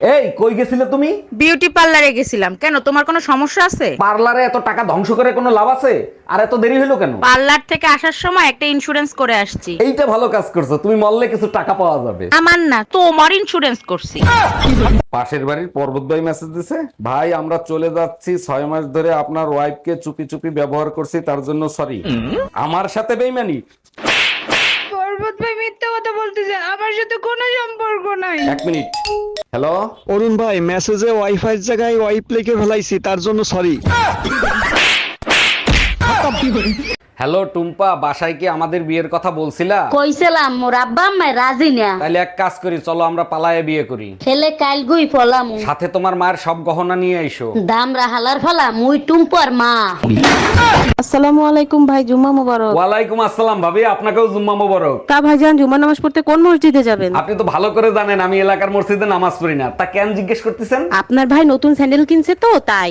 এই কই গেছিলে তুমি? বিউটি পার্লারে গেছিলাম। কেন তোমার কোনো সমস্যা আছে? পার্লারে এত টাকা ধ্বংস করে কোনো লাভ আছে? আর এত দেরি হলো কেন? পার্লার থেকে আসার সময় একটা ইন্স্যুরেন্স করে আসছি। এইটা ভালো কাজ করছ তুমি মরলে কিছু টাকা পাওয়া যাবে। আমার না তোমার ইন্স্যুরেন্স করছি। পাশের বাড়ির পর্বত ভাই মেসেজ দিছে ভাই আমরা চলে যাচ্ছি ছয় মাস ধরে আপনার ওয়াইফকে চুপি চুপি ব্যবহার করছি তার জন্য সরি আমার সাথে বেইমানি। পর্বত ভাই মিথ্যা কথা বলতেছে আমার সাথে কোনো সম্পর্ক নাই। এক মিনিট। হ্যালো অরুণ ভাই মেসেজে ওয়াইফাই এর জায়গায় ওয়াইপ লিখে ফেলাইছি তার জন্য সরি হ্যালো টুম্পা বাসায় কি আমাদের বিয়ের কথা বলছিলা? কইছিলাম মোর আব্বা আম্মায় রাজি না। তাহলে এক কাজ করি চলো আমরা পালায়ে বিয়ে করি। ছেলে কাল গুই ফলাম সাথে তোমার মায়ের সব গহনা নিয়ে আইসো। দাম রাহালার ফলা মুই টুম্পর মা। আসসালামু আলাইকুম ভাই জুম্মা মুবারক। ওয়ালাইকুম আসসালাম ভাবি আপনাকেও জুম্মা মোবারক। তা ভাইজান জুম্মা নামাজ পড়তে কোন মসজিদে যাবেন? আপনি তো ভালো করে জানেন আমি এলাকার মসজিদে নামাজ পড়ি না। তা কেন জিজ্ঞেস করতেছেন? আপনার ভাই নতুন স্যান্ডেল কিনছে তো তাই।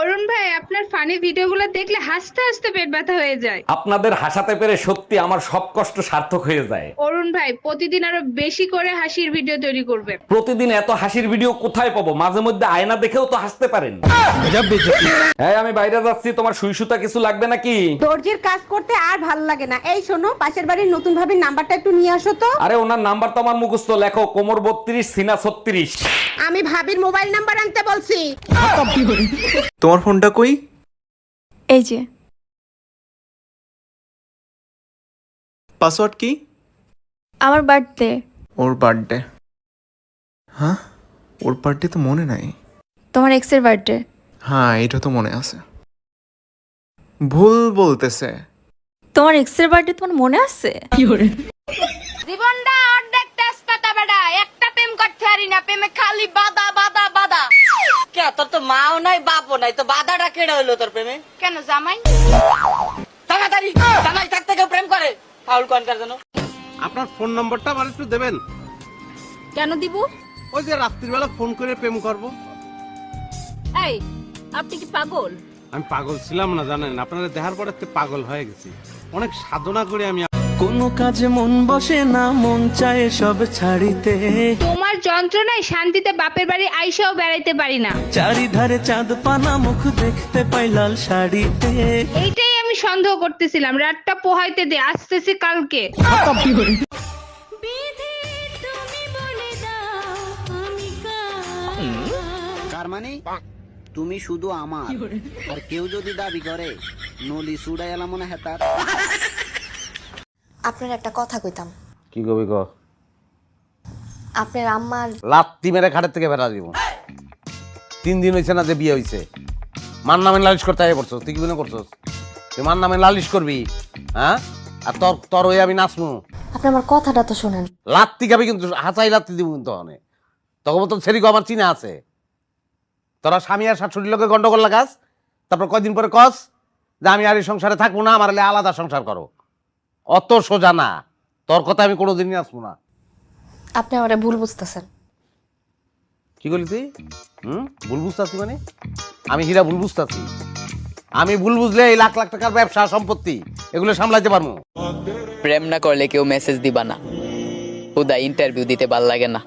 অরুণ ভাই আপনার ফানি ভিডিওগুলো দেখলে হাসতে হাসতে পেট ব্যথা হয়ে যায়। আপনাদের হাসাতে পেরে সত্যি আমার সব কষ্ট সার্থক হয়ে যায়। অরুণ ভাই প্রতিদিন আরও বেশি করে হাসির ভিডিও তৈরি করবেন প্রতিদিন এত হাসির ভিডিও কোথায় পাবো? মাঝে মধ্যে আয়না দেখেও তো হাসতে পারেন। হ্যাঁ আমি বাইরে যাচ্ছি তোমার সুই সুতা কিছু লাগবে নাকি? দর্জির কাজ করতে আর ভালো লাগে না। এই শোনো পাশের বাড়ির নতুন ভাবির নাম্বারটা একটু নিয়ে আসো তো। আরে ওনার নাম্বার তো আমার মুখস্থ। লেখো কোমর বত্রিশ সিনা ছত্রিশ। আমি ভাবির মোবাইল নাম্বার আনতে বলছি। তোমার ফোনটা কই? এই যে। পাসওয়ার্ড কি? আমার বার্থডে ওর বার্থডে হ্যাঁ? ওর বার্থডে তো মনে নাই। তোমার এক্সের বার্থডে হ্যাঁ এটা তো মনে আছে। ভুল বলতেছে। তোমার এক্সের বার্থডে তোমার মনে আছে? জীবনটা অর্ধেক তেজপাতা বেটা একটা প্রেম করতে পারি না প্রেমে খালি নাই তো বাধাটা কেড়ে হইল তোর প্রেমে? কেন জামাই? তাড়াতাড়ি জামাই থাকতে কেউ প্রেম করে। ফাউল কনকার জন্য আপনার ফোন নম্বরটা আমার একটু দেবেন? কেন দিব? ওই যে রাত্রিবেলা ফোন করে প্রেম করব। এই আপনি কি পাগল? আমি পাগল ছিলাম না জানেন। আপনারা দেখার পরে পাগল হয়ে গেছি। অনেক সাধনা করে আমি কোনো কাজে মন বসে না মন চায় সব ছাড়িতে। তোমার যন্ত্রণায় শান্তিতে বাপের বাড়ি আইসাও বেড়াইতে পারি না। চারিধারে চাঁদ পানা মুখ দেখতে পাই লাল শাড়িতে। এইটাই আমি সন্দেহ করতেছিলাম রাতটা পোহাইতে দে আসতেছি কালকে। কার মানে? তুমি শুধু আমার। আর কেউ যদি দাবি করে নলি সুডাই এলাম হেতার। আপনার একটা কথা কইতাম। কি কবি ক? আপনার আম্মার লাত্তি মেরে খাটের থেকে বেড়া দিব। তিন দিন হয়েছে না যে বিয়ে হয়েছে মার নামে লালিশ করতে আগে পড়ছো তুই কি মনে করছস? তুই মার নামে লালিশ করবি হ্যাঁ? আর তোর তোর ওই আমি নাচমু। আপনি আমার কথাটা তো শোনেন। লাত্তি খাবি কিন্তু হাঁচাই লাত্তি দিব কিন্তু অনেক তখন তো ছেড়ি আমার চিনা আছে। তোরা স্বামী আর শাশুড়ির লোকে গন্ডগোল লাগাস তারপর কয়দিন পরে কস যে আমি আর এই সংসারে থাকব না আমার আলাদা সংসার করো। অত সোজা না। তোর কথা আমি কোনোদিনই আসব না। আপনি আমারে ভুল বুঝতেছেন। কি করলি তুই হুম? ভুল বুঝতেছি মানে? আমি হীরা ভুল বুঝতেছি। আমি ভুল বুঝলে এই লাখ লাখ টাকার ব্যবসা সম্পত্তি এগুলো সামলাইতে পারব। প্রেম না করলে কেউ মেসেজ দিবা না। হুদা ইন্টারভিউ দিতে ভালো লাগে না।